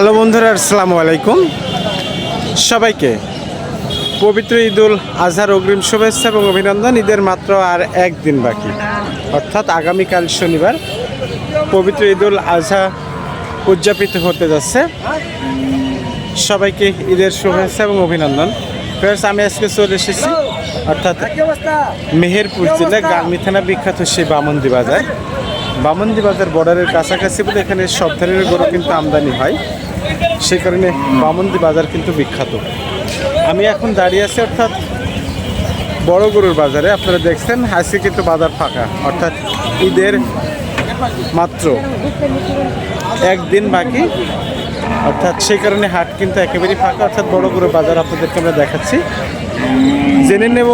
Hello বন্ধুরা, আসসালামু আলাইকুম। সবাইকে পবিত্র ঈদুল আজহার অগ্রিম শুভেচ্ছা এবং অভিনন্দন, ঈদের মাত্র আর একদিন বাকি। অর্থাৎ আগামীকাল শনিবার পবিত্র ঈদুল আজহা উদযাপিত হতে যাচ্ছে। সবাইকে ঈদের শুভেচ্ছা এবং অভিনন্দন। ফেরস আমি আজকে চলে এসেছি, অর্থাৎ মেহেরপুর জেলা গার্মি থানা বিখ্যাত সেই বামন্দি বাজার। বামন্দি বাজার বর্ডারের কাছাকাছি বলে এখানে সব ধরনের গরু কিন্তু আমদানি হয়। সেই কারণে বামন্দি বাজার কিন্তু বিখ্যাত। আমি এখন দাঁড়িয়ে আছি অর্থাৎ বড় গরুর বাজারে। আপনারা দেখছেন, আজকে কিন্তু বাজার ফাঁকা, অর্থাৎ ঈদের মাত্র একদিন বাকি। অর্থাৎ সেই কারণে হাট কিন্তু একেবারেই ফাঁকা, অর্থাৎ বড় গরুর বাজার আপনাদেরকে আমরা দেখাচ্ছি। জেনে নেব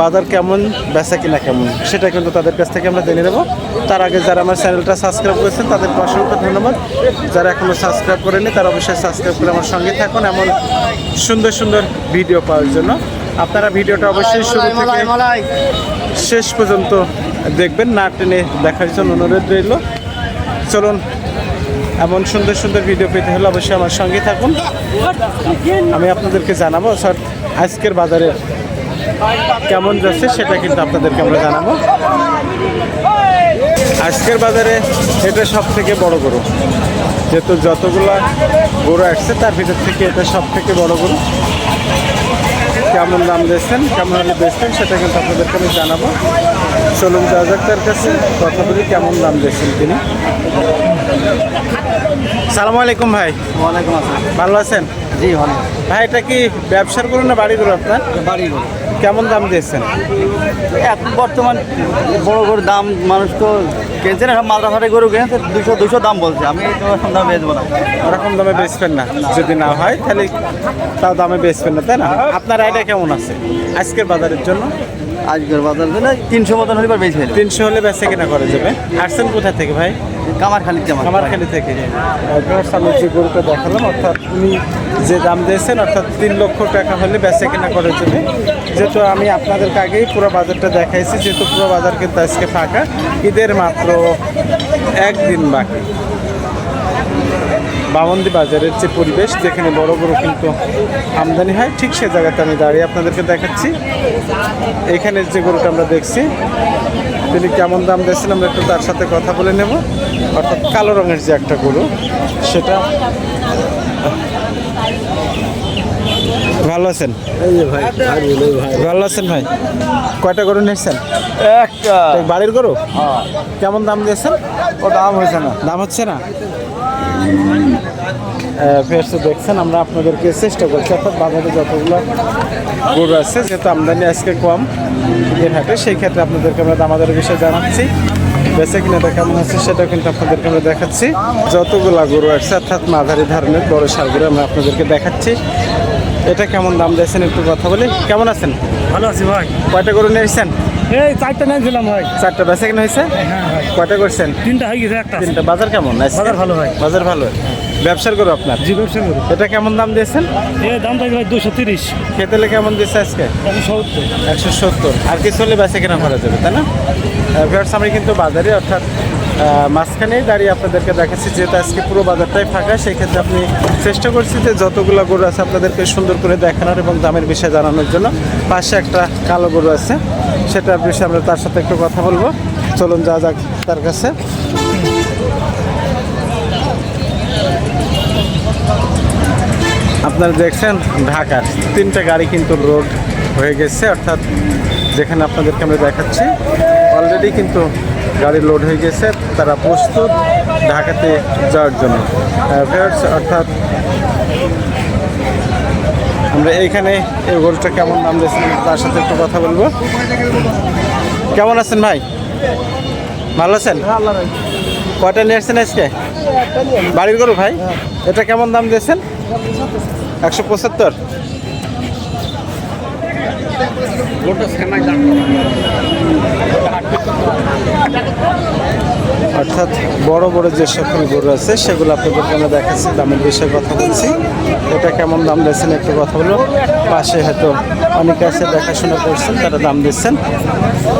বাজার কেমন বেচা কিনা কেমন সেটা কিন্তু তাদের কাছ থেকে আমরা জেনে নেব। তার আগে যারা আমার চ্যানেলটা সাবস্ক্রাইব করেছেন তাদের অসংখ্য ধন্যবাদ। যারা এখনও সাবস্ক্রাইব করেনি তারা অবশ্যই সাবস্ক্রাইব করে আমার সঙ্গে থাকুন এমন সুন্দর সুন্দর ভিডিও পাওয়ার জন্য। আপনারা ভিডিওটা অবশ্যই শুরু থেকে শেষ পর্যন্ত দেখবেন না টেনে দেখার জন্য অনুরোধ রইল। চলুন এমন সুন্দর সুন্দর ভিডিও পেতে হলে অবশ্যই আমার সঙ্গে থাকুন। আমি আপনাদেরকে জানাব, স্যার, আজকের বাজারে কেমন যাচ্ছে সেটা কিন্তু আপনাদেরকে আমরা জানাব। আজকের বাজারে এটা সব থেকে বড় গরু। যেহেতু যতগুলা গরু আসছে, তার ভিতর থেকে এটা সব থেকে বড় গরু। কেমন দাম দিয়েছেন কেমন হলে বেচছেন সেটা কিন্তু আপনাদেরকে আমি জানাব। চলুন যাক তার কাছে, কথা বলি কেমন দাম দিয়েছেন তিনি। সালাম আলাইকুম ভাই। ওয়ালাইকুম আসসালাম। ভালো আছেন? জি ভালো। ভাই এটা কি ব্যবসার করুন না বাড়ি করুন আপনার? বাড়ি করুন কেমন দাম দিয়েছেন? এখন বর্তমান বড় গরুর দাম মানুষ তো কিনছে না মাদ্রাসারে গরু কিনছে দুশো দুশো দাম বলছে। আমি তো এখন দাম বেচবো না। ওরকম দামে বেচবেন না যদি না হয় তাহলে তাও দামে বেচবেন না তাই না? আপনার আইডিয়া কেমন আছে আজকের বাজারের জন্য? আজকের বাজার দিলে তিনশো মতন হলে বেশি তিনশো হলে বেচে কেনা করা যাবে। আসছেন কোথা থেকে ভাই? কামার খালি আমার কামারখালি থেকে। আপনার সামনে যে গরুটা দেখালাম অর্থাৎ উনি যে দাম দিয়েছেন অর্থাৎ তিন লক্ষ টাকা হলে বেচে কিনা করা যাবে যেহেতু আমি আপনাদেরকে আগেই পুরো বাজারটা দেখাইছি যেহেতু পুরো বাজার কিন্তু আজকে ফাঁকা ঈদের মাত্র একদিন বাকি। বামন্দি বাজারের যে পরিবেশ যেখানে বড় বড় কিন্তু আমদানি হয় ঠিক সে জায়গাতে আমি দাঁড়িয়ে আপনাদেরকে দেখাচ্ছি। এখানে যে গরুটা আমরা দেখছি তিনি কেমন দাম দিয়েছেন আমরা একটু তার সাথে কথা বলে নেব। অর্থাৎ কালো রঙের যে একটা গরু সেটা ভালো আছেন? এই ভাই ভাই ভালো আছেন ভাই? কয়টা গরু নিয়েছেন? একটা। বাড়ির গরু? কেমন দাম দিয়েছেন? ও দাম হয়েছে না। দাম হচ্ছে না? ফেরস দেখছেন আমরা আপনাদেরকে চেষ্টা করছি অর্থাৎ বাজারে যতগুলো গরু আছে যেহেতু আমদানি আজকে কম এর হাটে সেই ক্ষেত্রে আপনাদেরকে আমরা দামাদারের বিষয়ে জানাচ্ছি। বেঁচে কিনাটা কেমন আছে সেটা কিন্তু আপনাদেরকে আমরা দেখাচ্ছি। যতগুলা গরু আছে অর্থাৎ মাঝারি ধরনের বড় সারগুলো আমরা আপনাদেরকে দেখাচ্ছি। এটা কেমন দাম দিয়েছেন একটু কথা বলি। কেমন আছেন? ভালো আছি ভাই। কয়টা গরু নিয়েছেন এই চারটা নাই দিলাম ভাই। চারটা বেচা কিনা হয়েছে? হ্যাঁ কয়টা করছেন? তিনটা হয়ে গেছে একটা। তিনটা। বাজার কেমন? বাজার ভালো হয়। বাজার ভালো? ব্যবসার করো আপনার? জি ব্যবসা করি এটা কেমন দাম দিয়েছেন? এই দাম থাকে ভাই দুশো তিরিশ। খেতেলে কেমন দিচ্ছে আজকে? একশো সত্তর। একশো সত্তর। আর কিছু হলে বেঁচে কেনা করা যাবে তাই না? ভিউয়ার্স আমি কিন্তু বাজারে অর্থাৎ মাঝখানেই দাঁড়িয়ে আপনাদেরকে দেখাচ্ছি যেহেতু আজকে পুরো বাজারটাই ফাঁকা সেই ক্ষেত্রে আপনি চেষ্টা করছি যে যতগুলো গরু আছে আপনাদেরকে সুন্দর করে দেখানোর এবং দামের বিষয়ে জানানোর জন্য। পাশে একটা কালো গরু আছে সেটার বিষয়ে আমরা তার সাথে একটু কথা বলব। চলুন যা যাক তার কাছে। আপনারা দেখছেন ঢাকার তিনটা গাড়ি কিন্তু রোড হয়ে গেছে, অর্থাৎ যেখানে আপনাদেরকে আমরা দেখাচ্ছি অলরেডি কিন্তু গাড়ি লোড হয়ে গেছে, তারা প্রস্তুত ঢাকাতে যাওয়ার জন্য। অর্থাৎ আমরা এইখানে এই গরুটা কেমন দাম দিয়েছেন তার সাথে একটু কথা বলব। কেমন আছেন ভাই? ভালো আছেন? কয়টা নিয়ে আসছেন আজকে? বাড়ির গরু ভাই? এটা কেমন দাম দিয়েছেন? একশো পঁচাত্তর। অর্থাৎ বড় বড় যে সকল গরু আছে সেগুলো আপনাদেরকে আমরা দেখাচ্ছি দামের বিষয়ে কথা বলছি। এটা কেমন দাম দিয়েছেন একটু কথা বলব পাশে হয়তো অনেকে আছে দেখাশোনা করছেন তারা দাম দিচ্ছেন।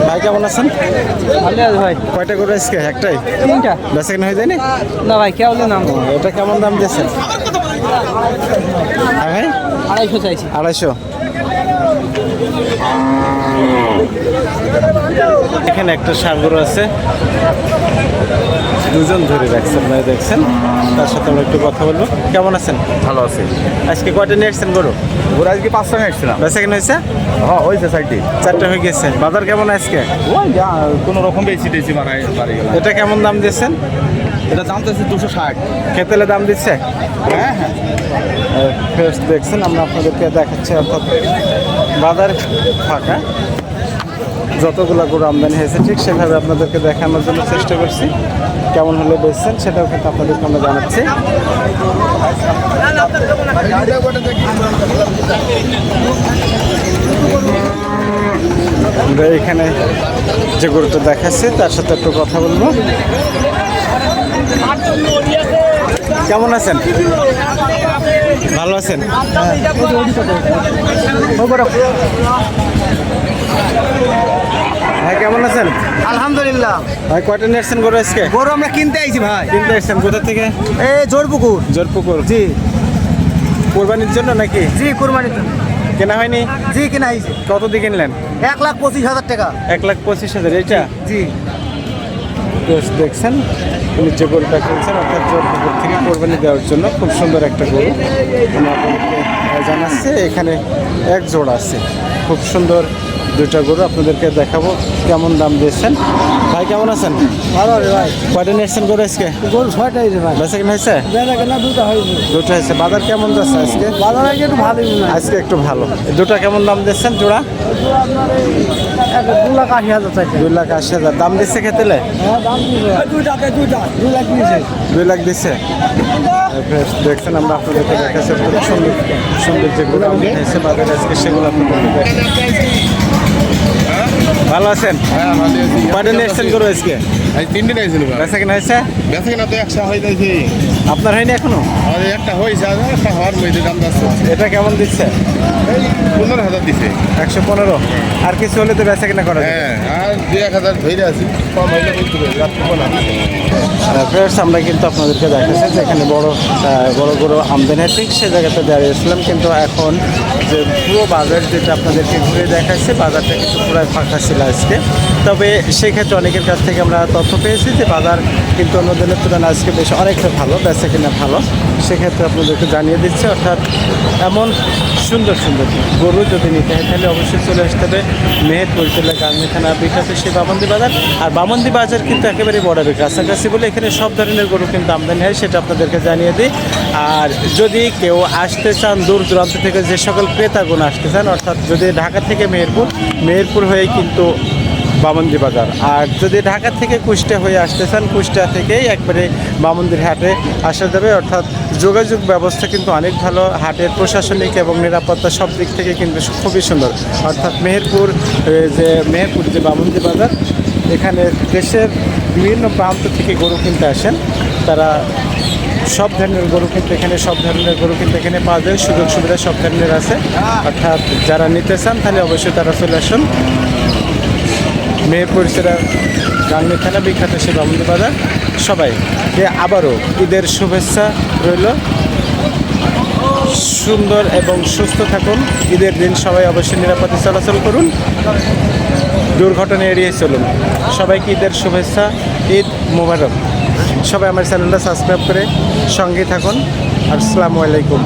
ভাই কেমন আছেন? ভাই। কয়টা গরু আজকে? একটাই? তিনটা। বেচা কেনা হয়ে যায়নি? না ভাই কে বলে নাম এটা কেমন দাম দিয়েছেন? আড়াইশো চাইছি। আড়াইশো? এখানে একটা সাগর আছে। দুজন ধরে রাখছেন ভাই দেখছেন। তার সাথে আমরা একটু কথা বলব। কেমন আছেন? ভালো আছি। আজকে কয়টা নিয়ে আসছেন গরু? ওরা আজকে পাঁচশো নিয়ে এসেছিলাম বেচা কেন হয়েছে? হ্যাঁ হয়েছে সাইডটি চারটা হয়ে গেছে। বাজার কেমন আজকে? কোনো রকম বেশি টেছি বানাই বাড়ি এটা কেমন দাম দিয়েছেন? এটা দাম তো দুশো ষাট। খেতেলে দাম দিচ্ছে? হ্যাঁ হ্যাঁ। ফ্রেশ দেখছেন আমরা আপনাদেরকে দেখাচ্ছি অর্থাৎ বাজার ফাঁকা। যতগুলো গরু আমদানি হয়েছে, ঠিক সেভাবে আপনাদেরকে দেখানোর জন্য চেষ্টা করছি। কেমন হলে বেচছেন সেটাও কিন্তু আপনাদেরকে আমরা জানাচ্ছি। আমরা এখানে যে গরুটা দেখাচ্ছি, তার সাথে একটু কথা বলব। কেমন আছেন? ভালো আছেন? ভাই কেমন আছেন? আলহামদুলিল্লাহ। ভাই কয়টা নিয়েছেন গরু আজকে? গরু আমরা কিনতে আইছি ভাই। কিনতে এসছেন কোথা থেকে? এই জোরপুকুর। জোরপুকুর। জি। কোরবানির জন্য নাকি? জি কুরবানির জন্য। কেনা হয়নি? জি কিনা আইছে কত দিয়ে কিনলেন? এক লাখ পঁচিশ হাজার টাকা। এক লাখ পঁচিশ হাজার এটা জি দেখছেন? উনি যে গরুটা কিনছেন অর্থাৎ জোরপুকুর থেকে কোরবানি দেওয়ার জন্য খুব সুন্দর একটা গরু। জানাচ্ছি এখানে এক জোড়া আছে। খুব সুন্দর দুটা গরু আপনাদেরকে দেখাবো কেমন দাম দিয়েছেন। ভাই কেমন আছেন? ভালো রে ভাই। কয়টা নিয়েছেন গরু আজকে? গরু ছয়টাই রে ভাই। বেচা কিনা হয়েছে? দুটো হয়েছে। দুটো হয়েছে। বাজার কেমন যাচ্ছে আজকে? বাজার আগে একটু ভালোই আজকে একটু ভালো। দুটা কেমন দাম দিচ্ছেন জোড়া? আপনার এই এক দু লাখ আশি হাজার চাইছে। দুই লাখ আশি হাজার। দাম দিচ্ছে খেতেলে? হ্যাঁ দাম দুইটা দুইটা। দুই লাখ দুই লাখ দিচ্ছে? দেখছেন আমরা আপনাদেরকে দেখাচ্ছি। সুন্দর সুন্দর যেগুলো আমি এসে বাজারে আজকে সেগুলো আপনাদেরকে দেখাচ্ছি। ভালো আছেন? কয়টা নিয়ে এসছেন করব আজকে? আজ তিনটে নিয়েছিল বেচা কিনা হয়েছে? বেঁচে কিনা তো একশো হয়ে আপনার হয়নি এখনও? একটা হয়েছে আর একটা হওয়ার মধ্যে দাম যাচ্ছে। এটা কেমন দিচ্ছে? এই পনেরো হাজার দিছে। একশো পনেরো? আর কিছু হলে তো বেচা কিনা করা হ্যাঁ আর দুই এক হাজার ধরে আছি। কম হইলে বলতে হবে ফ্রেন্ডস আমরা কিন্তু আপনাদেরকে দেখাচ্ছি যে এখানে বড় বড় বড় আমদানি হয়, ঠিক সে জায়গাতে দাঁড়িয়েছিলাম কিন্তু এখন যে পুরো বাজার যেটা আপনাদেরকে ঘুরে দেখাচ্ছে বাজারটা কিন্তু পুরো ফাঁকা ছিল আজকে। তবে সেক্ষেত্রে অনেকের কাছ থেকে আমরা তথ্য পেয়েছি যে বাজার কিন্তু অন্য দিনের তুলনায় আজকে বেশ অনেকটা ভালো, বেচা কিনা ভালো। সেক্ষেত্রে আপনাদেরকে জানিয়ে দিচ্ছে, অর্থাৎ এমন সুন্দর সুন্দর গরু যদি নিতে হয়, তাহলে অবশ্যই চলে আসতে হবে মেহেরপুর জেলা গাঙ্গি থানা বিখ্যাত সেই বামন্দি বাজার। আর বামন্দি বাজার কিন্তু একেবারে বর্ডারের কাছাকাছি বলে এখানে সব ধরনের গরু কিন্তু আমদানি হয়, সেটা আপনাদেরকে জানিয়ে দিই। আর যদি কেউ আসতে চান দূর দূরান্ত থেকে, যে সকল ক্রেতাগুণ আসতে চান, অর্থাৎ যদি ঢাকা থেকে মেহেরপুর মেহেরপুর হয়ে কিন্তু বামন্দি বাজার। আর যদি ঢাকা থেকে কুষ্টিয়া হয়ে আসতে চান, কুষ্টিয়া থেকেই একবারে বামন্দির হাটে আসা যাবে। অর্থাৎ যোগাযোগ ব্যবস্থা কিন্তু অনেক ভালো। হাটের প্রশাসনিক এবং নিরাপত্তা সব দিক থেকে কিন্তু খুবই সুন্দর। অর্থাৎ মেহেরপুর যে মেহেরপুর যে বামন্দি বাজার, এখানে দেশের বিভিন্ন প্রান্ত থেকে গরু কিনতে আসেন। তারা সব ধরনের গরু কিন্তু এখানে, সব ধরনের গরু কিন্তু এখানে পাওয়া যায়। সুযোগ সুবিধা সব ধরনের আছে। অর্থাৎ যারা নিতে চান, তাহলে অবশ্যই তারা চলে আসুন। মেহেরপুর সেরা থানা বিখ্যাত সে বামুন্দি বাজার। সবাইকে আবারও ঈদের শুভেচ্ছা রইল। সুন্দর এবং সুস্থ থাকুন। ঈদের দিন সবাই অবশ্যই নিরাপদে চলাচল করুন। দুর্ঘটনা এড়িয়ে চলুন। সবাইকে ঈদের শুভেচ্ছা, ঈদ মোবারক। সবাই আমার চ্যানেলটা সাবস্ক্রাইব করে সঙ্গে থাকুন। আর আসসালামু আলাইকুম।